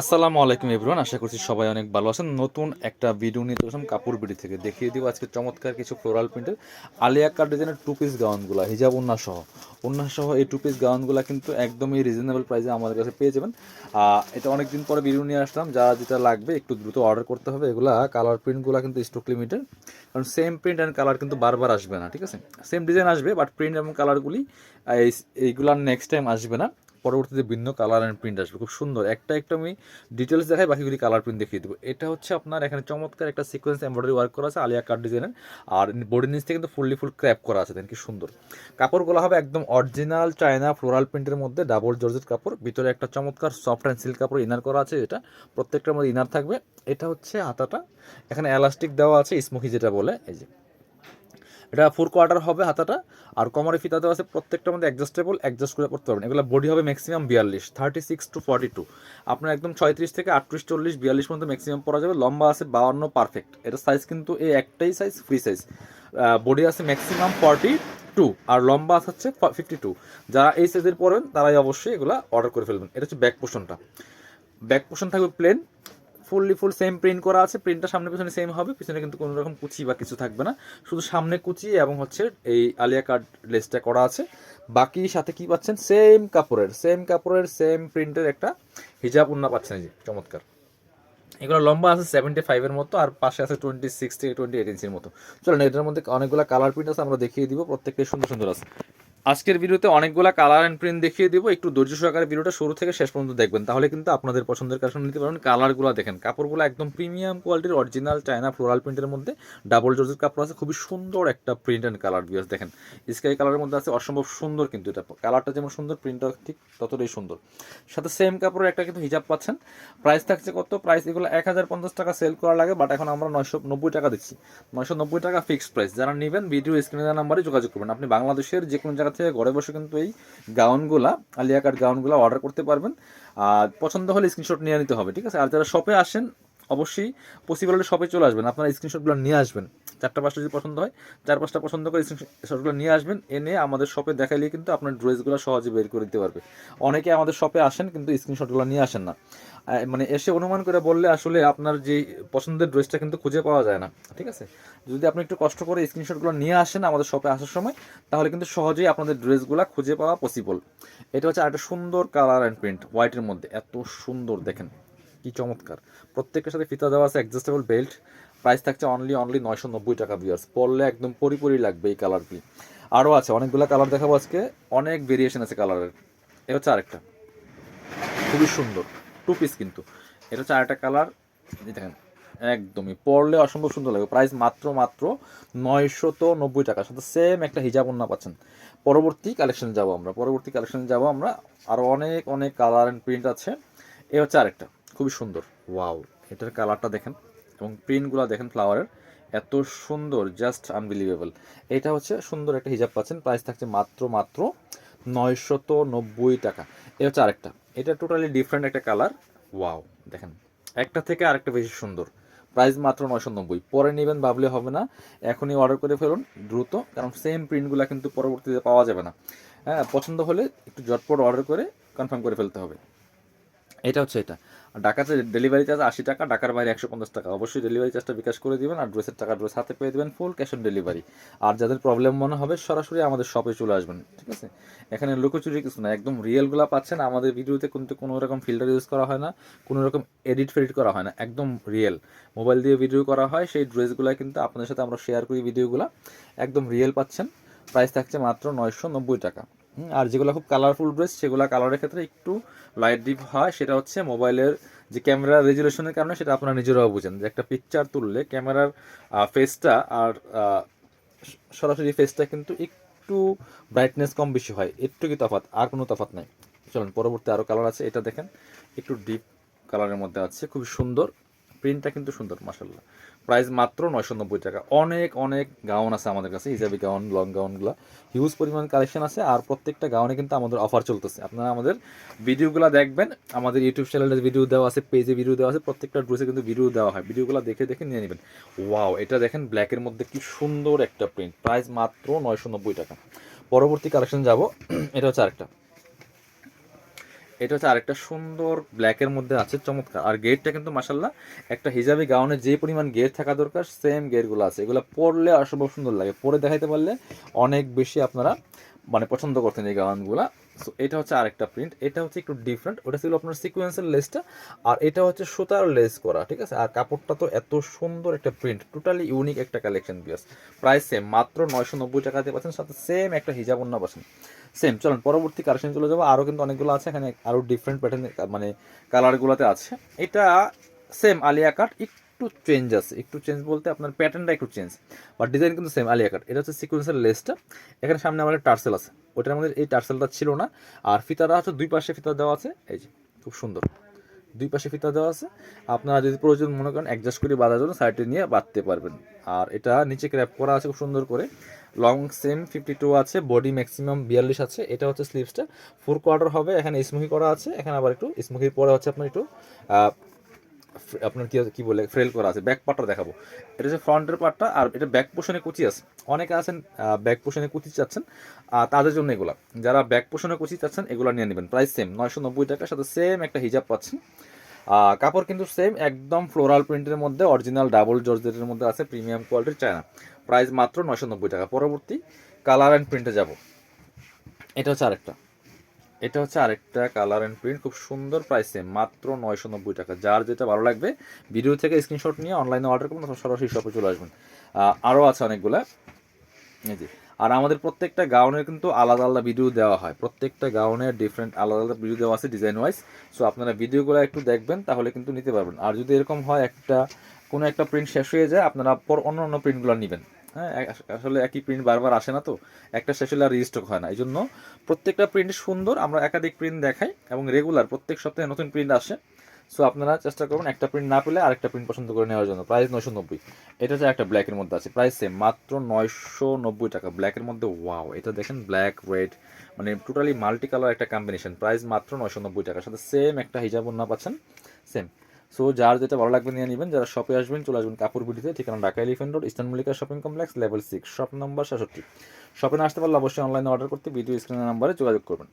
আসসালামু আলাইকুম এভরিওয়ান, আশা করছি সবাই অনেক ভালো আছেন। নতুন একটা ভিডিও নিয়ে চলেছিলাম কাপড় বিড়ি থেকে। দেখিয়ে দিব আজকে চমৎকার কিছু ফ্লোরাল প্রিন্টের আলিয়া কাট ডিজাইনের টু পিস গাউনগুলো, হিজাব উন্না সহ। উন্না সহ এই টু পিস গাউনগুলো কিন্তু একদমই রিজনেবল প্রাইসে আমাদের কাছে পেয়ে যাবেন। এটা অনেক দিন পরে ভিডিও নিয়ে আসলাম। যা যেটা লাগবে একটু দ্রুত অর্ডার করতে হবে। এগুলা কালার প্রিন্টগুলো কিন্তু স্টক লিমিটেড কারণ সেম প্রিন্ট অ্যান্ড কালার কিন্তু বারবার আসবে না, ঠিক আছে? সেম ডিজাইন আসবে বাট প্রিন্ট এবং কালারগুলি এইগুলার নেক্সট টাইম আসবে না। পরবর্তীতে ভিন্ন কালার অ্যান্ড প্রিন্ট আসবে। খুব সুন্দর। একটা একটা আমি ডিটেলস দেখাই, বাকিগুলি কালার প্রিন্ট দেখিয়ে দেবো। এটা হচ্ছে আপনার এখানে চমৎকার একটা সিকোয়েন্স এমব্রয়ডারি ওয়ার্ক করা আছে, আলিয়া কাট ডিজাইনের আর নিচ থেকে কিন্তু ফুললি ফুল ক্র্যাপ করা আছে দেখেন কি সুন্দর। কাপড়গুলো হবে একদম অরিজিনাল চায়না ফ্লোরাল প্রিন্টের মধ্যে ডাবল জর্জেট কাপড়। ভিতরে একটা চমৎকার সফট অ্যান্ড সিল্ক কাপড় ইনার করা আছে এটা। প্রত্যেকটার মধ্যে ইনার থাকবে। এটা হচ্ছে হাতাটা। এখানে এলাস্টিক দেওয়া আছে স্মোকি যেটা বলে, এই যে। এটা ফোর কোয়ার্টার হবে হাতাটা, আর কোমরে ফিতা দেওয়া আছে প্রত্যেকটার মধ্যে অ্যাডজাস্টেবল অ্যাডজাস্ট করে পড়তে পারবেন। এগুলো বডি হবে ম্যাক্সিমাম বিয়াল্লিশ thirty six to forty two আপনার একদম ছয়ত্রিশ থেকে আটত্রিশ, চল্লিশ, বিয়াল্লিশ পর্যন্ত ম্যাক্সিমাম পরা যাবে। লম্বা আছে বাউন্ন পারফেক্ট এটা সাইজ কিন্তু এই একটাই সাইজ ফ্রি সাইজ বডি আছে ম্যাক্সিমাম ফর্টি টু আর লম্বা আছে হচ্ছে ফিফটি টু যারা এই সাইজের পরবেন তারাই অবশ্যই এগুলো অর্ডার করে ফেলবেন। এটা হচ্ছে ব্যাক পোর্শনটা ব্যাক পোর্শন থাকবে plain fully full same print করা আছে প্রিন্টটা সামনে পিছনে সেম হবে, পিছনে কিন্তু কোনো রকম কুচি বা কিছু থাকবে না। শুধু সামনে কুচি এবং হচ্ছে এই আলিয়া কাট লেসটা করা আছে। বাকি সাথে কি পাচ্ছেন? সেম কাপড়ের সেম কাপড়ের সেম প্রিন্টের একটা হিজাব উন্না পাচ্ছেন এই যে, চমৎকার। এগুলো লম্বা আছে সেভেন্টি ফাইভের মতো, আর পাশে আছে টোয়েন্টি সিক্স থেকে টোয়েন্টি এইট ইঞ্চির মতো। চলেন, এটার মধ্যে অনেকগুলো কালার প্রিন্ট আছে, আমরা দেখিয়ে দিব। প্রত্যেকটাই সুন্দর সুন্দর আছে। আজকের ভিডিওতে অনেকগুলো কালার অ্যান্ড প্রিন্ট দেখিয়ে দিব। একটু ধৈর্য সহকারে ভিডিওটা শুরু থেকে শেষ পর্যন্ত দেখবেন। তাহলে কিন্তু আপনাদের পছন্দের কালেকশন নিতে পারবেন। কালারগুলো দেখেন, কাপড়গুলো একদম প্রিমিয়াম কোয়ালিটির অরিজিনাল চায়না ফ্লোরাল প্রিন্টের মধ্যে ডাবল জর্জের কাপড় আছে। খুবই সুন্দর একটা প্রিন্ট অ্যান্ড কালার বিয়াস দেখেন। স্কাই কালারের মধ্যে আছে, অসম্ভব সুন্দর কিন্তু এটা। কালারটা যেমন সুন্দর প্রিন্টটা ঠিক ততটাই সুন্দর। সাথে সেম কাপড়ের একটা কিন্তু হিজাব পাচ্ছেন। প্রাইস থাকছে কত? প্রাইস এগুলো এক হাজার পঞ্চাশ টাকা সেল করা লাগে বাট এখন আমরা নয়শো নব্বই টাকা দিচ্ছি। নয়শো নব্বই টাকা ফিক্সড প্রাইস যারা নেবেন ভিডিও স্ক্রিনে নাম্বারে যোগাযোগ করবেন। আপনি বাংলাদেশের যে কোনো জায়গা থেকে ঘরে বসে কিন্তু এই গাউনগুলা আলিয়া কাট গাউনগুলো অর্ডার করতে পারবেন। আর পছন্দ হলে স্ক্রিনশট নিয়ে নিতে হবে, ঠিক আছে? আর যারা শপে আসেন, অবশ্যই পসিবল হলে শপে চলে আসবেন। আপনারা স্ক্রিনশটগুলো নিয়ে আসবেন। চারটা পাঁচটা যদি পছন্দ হয়, চার পাঁচটা পছন্দ করে স্ক্রিনশটগুলো নিয়ে আসবেন, এনে আমাদের শপে দেখাইলে কিন্তু আপনার ড্রেসগুলো সহজে বের করে দিতে পারবে। অনেকে আমাদের শপে আসেন কিন্তু স্ক্রিনশটগুলো নিয়ে আসেন না। মানে এসে অনুমান করে বললে আসলে আপনার যে পছন্দের ড্রেসটা কিন্তু খুঁজে পাওয়া যায় না, ঠিক আছে? যদি আপনি একটু কষ্ট করে স্ক্রিনশটগুলো নিয়ে আসেন আমাদের শপে আসার সময়, তাহলে কিন্তু সহজেই আপনাদের ড্রেসগুলো খুঁজে পাওয়া পসিবল এটা হচ্ছে একটা সুন্দর কালার অ্যান্ড প্রিন্ট হোয়াইটের মধ্যে, এত সুন্দর, দেখেন। কি চমৎকার। প্রত্যেকের সাথে ফিতা দেওয়া আছে অ্যাডজাস্টেবল বেল্ট প্রাইস থাকছে অনলি অনলি নয়শো নব্বই টাকা বিয়ার্স পরলে একদম পরিপরি লাগবে এই কালারগুলি আরও আছে, অনেকগুলো কালার দেখাবো আজকে। অনেক ভেরিয়েশন আছে কালারের এ হচ্ছে আরেকটা। খুবই সুন্দর। টু পিস কিন্তু। এটা হচ্ছে আরেকটা কালার দেখেন, একদমই। পরলে অসম্ভব সুন্দর লাগবে। প্রাইস মাত্র মাত্র নয়শো তো নব্বই টাকা। সাথে সেম একটা হিজাব না পাচ্ছেন। পরবর্তী কালেকশন যাব আমরা। পরবর্তী কালেকশন যাব আমরা। আরও অনেক অনেক কালার অ্যান্ড প্রিন্ট আছে। এ হচ্ছে আরেকটা। খুবই সুন্দর। ওয়াও। এটার কালারটা দেখেন এবং প্রিন্টগুলো দেখেন ফ্লাওয়ারের। এত সুন্দর, জাস্ট আনবিলিভেবল। এটা হচ্ছে সুন্দর একটা হিজাব পাচ্ছেন। প্রাইস থাকছে মাত্র মাত্র নয়শত নব্বই টাকা। এ হচ্ছে আরেকটা। এটা টোটালি ডিফারেন্ট একটা কালার। ওয়াও। দেখেন, একটা থেকে আরেকটা বেশি সুন্দর। প্রাইস মাত্র নয়শো নব্বই। পরে নেবেন, ভাবলে হবে না। এখনই অর্ডার করে ফেলুন, দ্রুত। কারণ সেম প্রিন্টগুলো কিন্তু পরবর্তীতে পাওয়া যাবে না। হ্যাঁ পছন্দ হলে একটু জটপট অর্ডার করে কনফার্ম করে ফেলতে হবে। এটা হচ্ছে এটা। আর ঢাকাতে ডেলিভারি চার্জ আশি টাকা, ঢাকার বাইরে একশো পঞ্চাশ টাকা। অবশ্যই ডেলিভারি চার্জটা বিকাশ করে দিবেন আর ড্রেসের টাকা ড্রেস হাতে পেয়ে দেবেন ফুল ক্যাশ অন ডেলিভারি আর যাদের প্রবলেম মনে হবে, সরাসরি আমাদের শপে চলে আসবেন, ঠিক আছে? এখানে লুকোচুরি কিছু না, একদম রিয়েলগুলো পাচ্ছেন। আমাদের ভিডিওতে কিন্তু কোনো রকম ফিল্টার ইউজ করা হয় না, কোনো রকম এডিট ফেডিট করা হয় না, একদম রিয়েল মোবাইল দিয়ে ভিডিও করা হয়, সেই ড্রেসগুলো কিন্তু আপনাদের সাথে আমরা শেয়ার করি ভিডিওগুলো একদম রিয়েল পাচ্ছেন। প্রাইস থাকছে মাত্র নয়শো নব্বই টাকা। আর যেগুলো খুব কালারফুল ড্রেস সেগুলো কালারের ক্ষেত্রে একটু লাইট ডিপ হয়। সেটা হচ্ছে মোবাইলের যে ক্যামেরা রেজুলেশনের কারণে সেটা আপনারা নিজেরাও বুঝেন যে একটা পিকচার তুললে ক্যামেরার ফেসটা আর সরাসরি ফেসটা কিন্তু একটু ব্রাইটনেস কম বেশি হয়। একটু কি তফাৎ? আর কোনো তফাৎ নাই। চলুন, পরবর্তী আরও কালার আছে, এটা দেখেন। একটু ডিপ কালারের মধ্যে আছে খুব সুন্দর। প্রিন্টটা কিন্তু সুন্দর মাসাল্লাহ প্রাইস মাত্র নয়শো নব্বই টাকা। অনেক অনেক গাউন আছে আমাদের কাছে, হিজাবি গাউন লং গাউনগুলো হিউজ পরিমাণ কালেকশন আছে আর প্রত্যেকটা গাউনে কিন্তু আমাদের অফার চলতেছে। আপনারা আমাদের ভিডিওগুলো দেখবেন, আমাদের ইউটিউব চ্যানেলে ভিডিও দেওয়া আছে পেজে ভিডিও দেওয়া আছে, প্রত্যেকটা ড্রেসে কিন্তু ভিডিও দেওয়া হয়। ভিডিওগুলো দেখে দেখে নিয়ে নেবেন। ওয়াও এটা দেখেন ব্ল্যাকের মধ্যে কি সুন্দর একটা প্রিন্ট প্রাইস মাত্র নয়শো নব্বই টাকা। পরবর্তী কালেকশন যাব। এটা হচ্ছে আরেকটা। এটা হচ্ছে আরেকটা সুন্দর ব্ল্যাকের মধ্যে আছে, চমৎকার। আর গেটটা কিন্তু মাসাল্লাহ একটা হিজাবি গাউনে যে পরিমাণ গেট থাকা দরকার সেম গেটগুলো আছে। এগুলো পরলে অসম্ভব সুন্দর লাগে। পরে দেখাইতে পারলে অনেক বেশি আপনারা মানে পছন্দ করতেন এই গাউনগুলো সো এটা হচ্ছে আরেকটা প্রিন্ট এটা হচ্ছে একটু ডিফারেন্ট ওটা ছিল আপনার সিকোয়েন্সের লেসটা আর এটা হচ্ছে সুতার লেস করা, ঠিক আছে? আর কাপড়টা তো এত সুন্দর একটা প্রিন্ট টোটালি ইউনিক একটা কালেকশন বিয়াস প্রাইস সেম মাত্র নয়শো নব্বই টাকাতে পাচ্ছেন, সাথে সেম একটা হিজাব অন্য পাচ্ছেন। সেম চলুন, পরবর্তী কালেকশন চলে যাব। আরও কিন্তু অনেকগুলো আছে, এখানে আরও ডিফারেন্ট প্যাটার্ন মানে কালারগুলোতে আছে। এটা সেম আলিয়া কাট একটু চেঞ্জ আছে। একটু চেঞ্জ বলতে আপনার প্যাটার্নটা একটু চেঞ্জ বাট ডিজাইন কিন্তু সেম আলিয়া কাট এটা হচ্ছে সিকুয়েন্সের লেসটা এখানে সামনে আমাদের টার্সেল আছে। ওটার মধ্যে এই টার্সেলটা ছিল না। আর ফিতাটা হচ্ছে দুই পাশে ফিতা দেওয়া আছে। এই যে, খুব সুন্দর। দুই পাশে ফিতা দেওয়া আছে। আপনারা যদি প্রয়োজন মনে করেন অ্যাডজাস্ট করে বাঁধার জন্য সাইডে নিয়ে বাঁধতে পারবেন। আর এটা নিচে ক্র্যাপ করা আছে খুব সুন্দর করে। লং সেম ফিফটি টু আছে। বডি ম্যাক্সিমাম বিয়াল্লিশ আছে। এটা হচ্ছে স্লিভসটা ফোর কোয়ার্টার হবে। এখানে স্মুহি করা আছে। এখানে আবার একটু স্মুহির পরে হচ্ছে আপনার একটু আপনার কি বলে? ফ্রেল করা আছে। ব্যাক পার্টটা দেখাবো। এটা হচ্ছে ফ্রন্টের পার্টটা আর এটা ব্যাক পোষণে কুচি আছে। অনেকে আছেন ব্যাক পোষণে কুচি চাচ্ছেন তাদের জন্য এগুলা। যারা ব্যাক পোষণে কুচি চাচ্ছেন, এগুলো নিয়ে নেবেন। প্রাইস সেম নয়শো নব্বই টাকার সাথে সেম একটা হিজাব পাচ্ছেন। কাপড় কিন্তু সেম একদম ফ্লোরাল প্রিন্টের মধ্যে অরিজিনাল ডাবল জর্জেটের মধ্যে আছে প্রিমিয়াম কোয়ালিটির চায়না প্রাইস মাত্র নয়শো নব্বই টাকা। পরবর্তী কালার অ্যান্ড প্রিন্টে যাব। এটা হচ্ছে আরেকটা। এটা হচ্ছে আরেকটা কালার অ্যান্ড প্রিন্ট খুব সুন্দর প্রাইসে মাত্র নয়শো নব্বই টাকা। যার যেটা ভালো লাগবে ভিডিও থেকে স্ক্রিনশট নিয়ে অনলাইনে অর্ডার করুন অথবা সরাসরি শপে চলে আসবেন। আরও আছে অনেকগুলা। যে, আর আমাদের প্রত্যেকটা গাউনের কিন্তু আলাদা আলাদা ভিডিও দেওয়া হয়। প্রত্যেকটা গাউনের ডিফারেন্ট আলাদা আলাদা ভিডিও দেওয়া আছে ডিজাইন ওয়াইজ সো আপনারা ভিডিওগুলো একটু দেখবেন, তাহলে কিন্তু নিতে পারবেন। আর যদি এরকম হয় একটা, কোনো একটা প্রিন্ট শেষ হয়ে যায়, আপনারা পর অন্য অন্য প্রিন্টগুলো নেবেন। হ্যাঁ আস- আসলে একই প্রিন্ট বারবার আসে না তো। একটা শেষ হলে আর রিস্টক হয় না। এই জন্য প্রত্যেকটা প্রিন্ট সুন্দর, আমরা একাধিক প্রিন্ট দেখাই এবং রেগুলার প্রত্যেক সপ্তাহে নতুন প্রিন্ট আসে। সো আপনারা চেষ্টা করবেন একটা প্রিন্ট না পেলে আরেকটা প্রিন্ট পছন্দ করে নেওয়ার জন্য। প্রাইস নয়শো নব্বই। এটা হচ্ছে একটা ব্ল্যাকের মধ্যে আছে। প্রাইস সেম মাত্র নয়শো নব্বই টাকা। ব্ল্যাকের মধ্যে ওয়াও এটা দেখেন ব্ল্যাক রেড মানে টোটালি মাল্টি কালার একটা কম্বিনেশন প্রাইস মাত্র নয়শো নব্বই টাকার সাথে সেম একটা হিজাব না পাচ্ছেন। সেম সো যার যেটা ভালো লাগবে নিয়ে নেবেন, যারা শপে আসবেন, চলে আসবেন কাপড় বিটিতে ঠিকানা Dhaka elephant road eastern Mallika shopping complex level six shop number সাতষট্টি শপে না আসতে পারলে অবশ্যই অনলাইনে অর্ডার করতে ভিডিও স্ক্রিনের নাম্বারে যোগাযোগ করবেন।